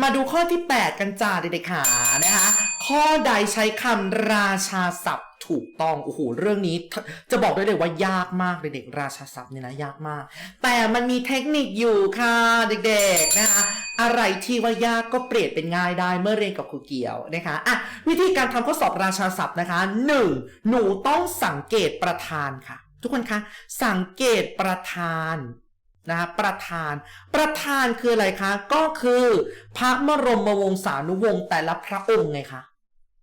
มาดูข้อที่ 8 กันจ้าเด็กๆขานะคะ ข้อใดใช้คำราชาศัพท์ถูกต้องโอ้โหเรื่องนี้จะบอกได้เลยว่ายากมากเด็กๆราชาศัพท์เนี่ยนะยากมาก แต่มันมีเทคนิคอยู่ค่ะเด็กๆนะคะอะไรที่ว่ายากก็เปลี่ยนเป็นง่ายได้เมื่อเรียนกับครูเกียวนะคะอะวิธีการทำข้อสอบราชาศัพท์นะคะ 1. หนูต้องสังเกตประธานค่ะ ทุกคนคะสังเกตประธาน นะคะประธาน ประธานคืออะไรคะ ก็คือพระบรมวงศานุวงศ์แต่ละพระองค์ไงคะ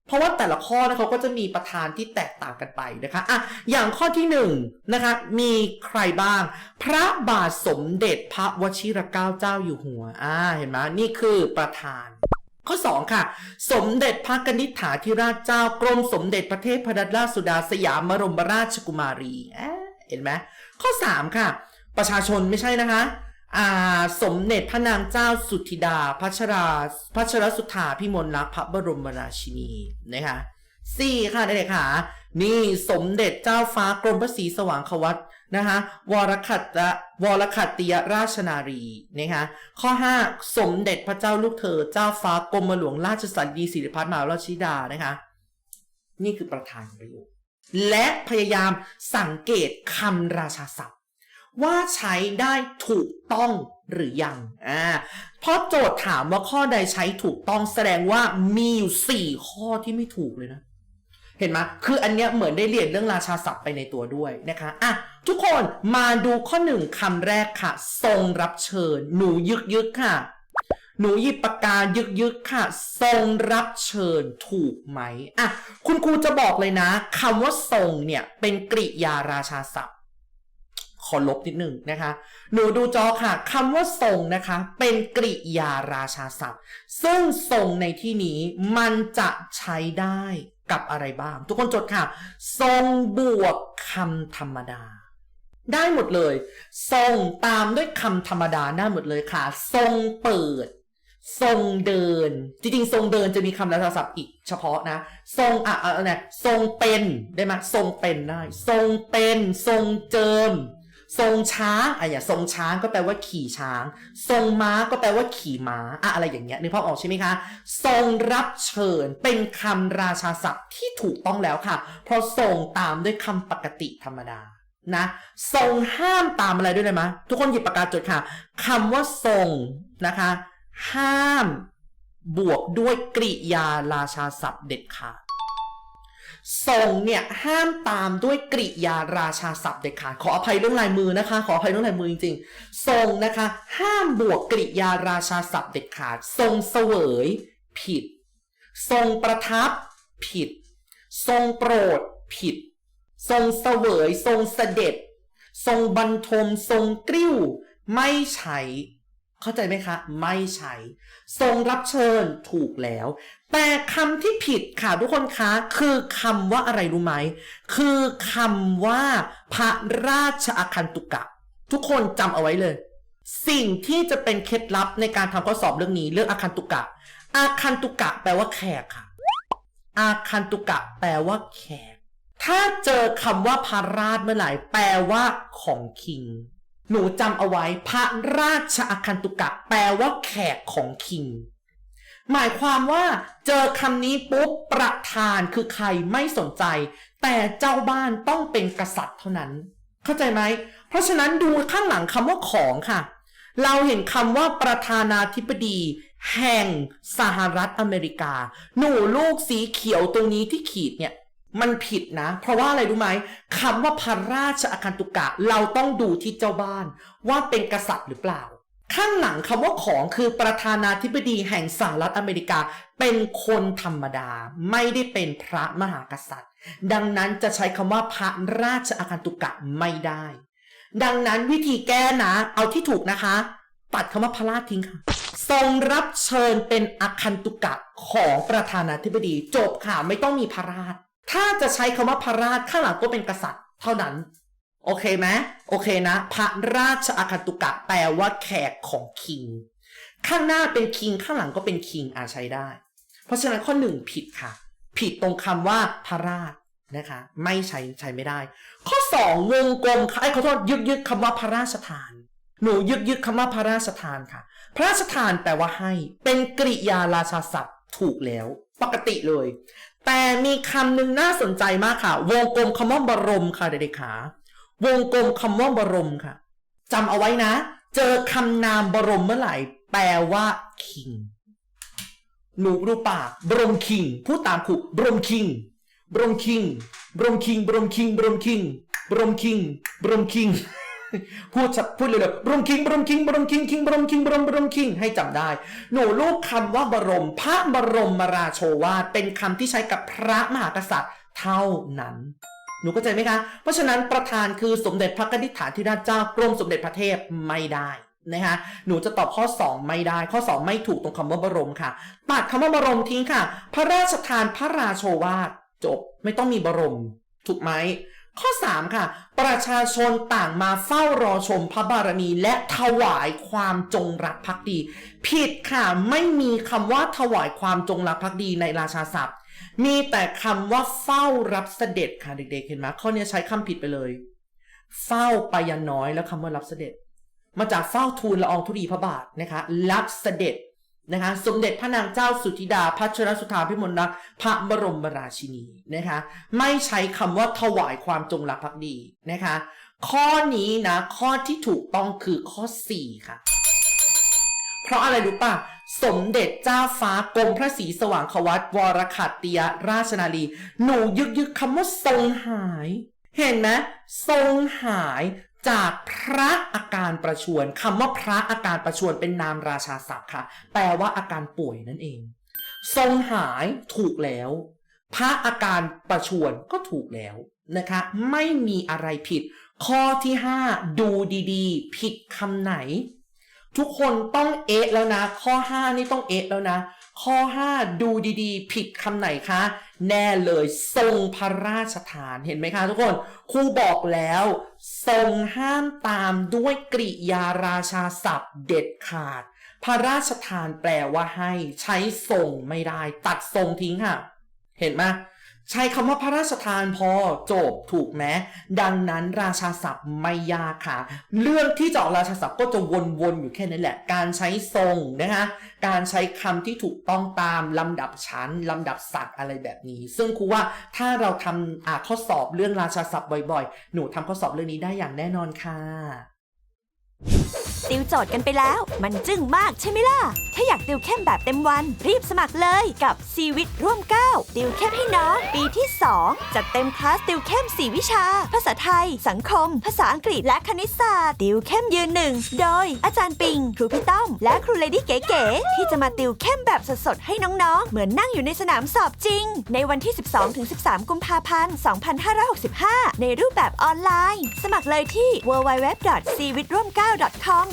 เพราะว่าแต่ละข้อนะเขาก็จะมีประธานที่แตกต่างกันไปนะคะอะอย่างข้อที่หนึ่งนะคะมีใครบ้าง พระบาทสมเด็จพระวชิรเกล้าเจ้าอยู่หัวอ่าเห็นไหมนี่คือประธาน ข้อ 2 ค่ะ สมเด็จพระกนิษฐาธิราชเจ้ากรมสมเด็จพระเทพรัตนราชสุดาสยามบรมราชกุมารีเอ๊ะเห็นไหมข้อ 3 ค่ะ ประชาชนไม่ใช่นะคะอาสมเด็จพระนางเจ้าสุธิดาพัชราพัชรสุธาพิมลลักษณ์พระบรมราชินีนะคะสี่ค่ะเด็กๆค่ะ นี่สมเด็จเจ้าฟ้ากรมพระศรีสว่างควัตนะคะวรคัตตะวรคัตติยราชนารีนะคะข้อ 5 สมเด็จพระเจ้าลูกเธอ เจ้าฟ้ากรมหลวงราชสันดีสิริพัฒน์มหาราชธิดานะคะนี่คือประธานประโยคและพยายามสังเกตคำราชาศัพท์ ว่าใช้ได้ถูกต้องหรือยังอ่าเพราะโจทย์ถามว่าข้อใดใช้ถูกต้องแสดงว่ามีอยู่สี่ข้อที่ไม่ถูกเลยนะ เห็นไหมคืออันเนี้ยเหมือนได้เรียนเรื่องราชาศัพท์ไปในตัวด้วยนะคะอะทุกคนมาดูข้อหนึ่งคำแรกค่ะ ทรงรับเชิญ หนูยึกยึกค่ะ หนูหยิบปากกายึกยึกค่ะ ทรงรับเชิญถูกไหมอะคุณครูจะบอกเลยนะคำว่าทรงเนี่ยเป็นกริยาราชาศัพท์ ขอลบนิดหนึ่งนะคะ หนูดูจอค่ะคำว่าทรงนะคะ เป็นกริยาราชาศัพท์ ซึ่งทรงในที่นี้มันจะใช้ได้กับอะไรบ้าง ทุกคนจดค่ะ ทรงบวกคำธรรมดา ได้หมดเลย ทรงตามด้วยคำธรรมดาได้หมดเลยค่ะ ทรงเปิด ทรงเดิน จริงๆ ทรงเดินจะมีคำราชาศัพท์อีกเฉพาะนะ ทรงอะอะไรนะทรงเป็นได้ไหมทรงเป็นได้ ทรงเป็น ทรงเจิม ทรงช้างอะอย่างทรงช้างก็แปลว่าขี่ช้าง ทรงม้าก็แปลว่าขี่ม้าอะอะไรอย่างเงี้ยนึกภาพออกใช่ไหมคะ ทรงรับเชิญเป็นคำราชาศัพท์ที่ถูกต้องแล้วค่ะ เพราะทรงตามด้วยคำปกติธรรมดานะทรงห้ามตามอะไรด้วยเลยมะทุกคนหยิบปากกาจดค่ะคำว่าทรงนะคะ ห้ามบวกด้วยกริยาราชาศัพท์เด็ดขาด ทรงเนี่ยห้ามตามด้วยกริยาราชาศัพท์เด็ดขาดขออภัยเรื่องลายมือนะคะ ขออภัยเรื่องลายมือจริงๆทรงนะคะ ห้ามบวกกริยาราชาศัพท์เด็ดขาดทรงเสวย ผิด ทรงประทับ ผิด ทรงโปรด ผิด ทรงเสวย ทรงเสด็จ ทรงบรรทม ทรงกริ้ว ไม่ใช้ เข้าใจไหมคะ ไม่ใช้ทรงรับเชิญถูกแล้ว แต่คำที่ผิดค่ะทุกคนคะ คือคำว่าอะไรรู้ไหม คือคำว่า พระราชอาคันตุกะ ทุกคนจำเอาไว้เลย สิ่งที่จะเป็นเคล็ดลับในการทำข้อสอบเรื่องนี้เรื่องอาคันตุกะ อาคันตุกะแปลว่าแขกค่ะ อาคันตุกะแปลว่าแขก ถ้าเจอคำว่าพระราชเมื่อไหร่แปลว่าของคิง หนูจำเอาไว้พระราชอาคันตุกะ แปลว่าแขกของคิง หมายความว่า เจอคำนี้ปุ๊บประธานคือใครไม่สนใจ แต่เจ้าบ้านต้องเป็นกษัตริย์เท่านั้น เข้าใจไหม เพราะฉะนั้นดูข้างหลังคำว่าของค่ะ เราเห็นคำว่าประธานาธิบดี แห่งสหรัฐอเมริกา หนูลูกสีเขียวตรงนี้ที่ขีดเนี่ย มันผิดนะ เพราะว่าอะไรรู้ไหมคำว่าพระราชอาคันตุกะ เราต้องดูที่เจ้าบ้าน ว่าเป็นกษัตริย์หรือเปล่า ข้างหลังคำว่าของคือประธานาธิบดีแห่งสหรัฐอเมริกา เป็นคนธรรมดา ไม่ได้เป็นพระมหากษัตริย์ ดังนั้นจะใช้คำว่าพระราชอาคันตุกะไม่ได้ ดังนั้นวิธีแก้นะ เอาที่ถูกนะคะ ตัดคำว่าพระราชทิ้งค่ะทรงรับเชิญเป็นอาคันตุกะของประธานาธิบดี จบค่ะไม่ต้องมีพระราช ถ้าจะใช้คำว่าพระราชข้างหลังก็เป็นกษัตริย์ เท่านั้น โอเคไหมโอเคนะ พระราชอาคันตุกะแปลว่าแขกของคิง ข้างหน้าเป็นคิงข้างหลังก็เป็นคิงอาใช้ได้ เพราะฉะนั้นข้อหนึ่งผิดค่ะ ผิดตรงคำว่าพระราชนะคะ ไม่ใช้ใช้ไม่ได้ ข้อสองวงกลมไอ้ขอโทษยึกยึกคำว่าพระราชทาน หนูยึกยึกคำว่าพระราชทานค่ะ พระราชทานแปลว่าให้ เป็นกริยาราชาศัพท์ถูกแล้ว ปกติเลย แต่มีคำหนึ่งน่าสนใจมากค่ะ วงกลมคำว่าบรมค่ะเด็กๆขาวงกลมคำว่าบรมค่ะจำเอาไว้นะ เจอคำนามบรมเมื่อไหร่ แปลว่า king หนูรู้ปากบรมคิงพูดตามครูบรมคิงบรมคิงบรมคิงบรมคิงบรมคิงบรมคิงบรมคิง ชัดพูดเร็วๆบรมคิงบรมคิงบรมคิงคิงบรมคิงบรมบรมคิงให้จำได้ หนูรูปคำว่าบรม พระบรมราโชวาทเป็นคำที่ใช้กับพระมหากษัตริย์เท่านั้น หนูเข้าใจไหมคะ เพราะฉะนั้นประธานคือสมเด็จพระกนิษฐาธิราชเจ้ากรมสมเด็จพระเทพไม่ได้นะคะหนูจะตอบข้อ 2 ไม่ได้ ข้อ 2 ไม่ถูกตรงคำว่าบรมค่ะ ตัดคำว่าบรมทิ้งค่ะ พระราชทานพระราโชวาทจบไม่ต้องมีบรม ถูกไหม ข้อ 3 ค่ะ ประชาชนต่างมาเฝ้ารอชมพระบารมีและถวายความจงรักภักดี ผิดค่ะ ไม่มีคำว่าถวายความจงรักภักดีในราชาศัพท์ มีแต่คำว่าเฝ้ารับเสด็จค่ะเด็กๆ เห็นไหมข้อนี้ใช้คำผิดไปเลย เฝ้าไปยันน้อยแล้วคำว่ารับเสด็จ มาจากเฝ้าทูลละอองธุลีพระบาทนะคะ รับเสด็จ นะคะสมเด็จพระนางเจ้าสุธิดาพัชรสุธาพิมลรักพระบรมราชินีนะคะไม่ใช้คำว่าถวายความจงรักภักดีนะคะข้อนี้นะข้อที่ถูกต้องคือข้อ 4 ค่ะ เพราะอะไรรู้ป่ะ สมเด็จเจ้าฟ้ากรมพระศรีสว่างควัตวรคัตติยราชนาลี หนูยึกยึกคำว่าทรงหาย เห็นไหมทรงหาย จากพระอาการประชวรคำว่าพระอาการประชวรเป็นนามราชาศัพท์ค่ะ แปลว่าอาการป่วยนั่นเอง ทรงหายถูกแล้ว พระอาการประชวรก็ถูกแล้วนะคะ ไม่มีอะไรผิด ข้อที่ 5 ดูดีๆ ผิดคำไหน ทุกคนต้องเอะแล้วนะ ข้อ 5 นี่ต้องเอะแล้วนะ ข้อ 5 ดูดีๆ ผิดคำไหนคะ แน่เลยทรงพระราชฐานเห็นไหมคะทุกคนครูบอกแล้วทรงห้ามตามด้วยกริยาราชาศัพท์เด็ดขาด พระราชทานแปลว่าให้ ใช้ทรงไม่ได้ ตัดทรงทิ้งค่ะ เห็นไหม ใช้คำว่าพระราชทานพอจบถูกไหมดังนั้นราชาศัพท์ไม่ยากค่ะ เรื่องที่จะออกราชาศัพท์ก็จะวนๆอยู่แค่นั้นแหละ การใช้ทรงนะคะการใช้คำที่ถูกต้องตามลำดับชั้นลำดับศักดิ์อะไรแบบนี้ ซึ่งครูว่าถ้าเราทำอ่าข้อสอบเรื่องราชาศัพท์บ่อยๆ หนูทำข้อสอบเรื่องนี้ได้อย่างแน่นอนค่ะ ติวโจทย์กันไปแล้ว มันจึ้งมากใช่ไหมล่ะ ถ้าอยากติวเข้มแบบเต็มวัน รีบสมัครเลยกับซีวิตร่วม9ติวเข้มให้น้อง ปีที่ 2 จัดเต็มคลาสติวเข้ม 4 วิชา ภาษาไทย สังคม ภาษาอังกฤษและคณิตศาสตร์ ติวเข้มยืนหนึ่งโดย อาจารย์ปิง ครูพี่ต้อม และครูเลดี้เก๋ๆที่จะมาติวเข้มแบบสดๆให้น้องๆ เหมือนนั่งอยู่ในสนามสอบจริง ในวันที่ 12-13 กุมภาพันธ์ 2565 ในรูปแบบออนไลน์ สมัครเลยที่ www.cvitroml9.com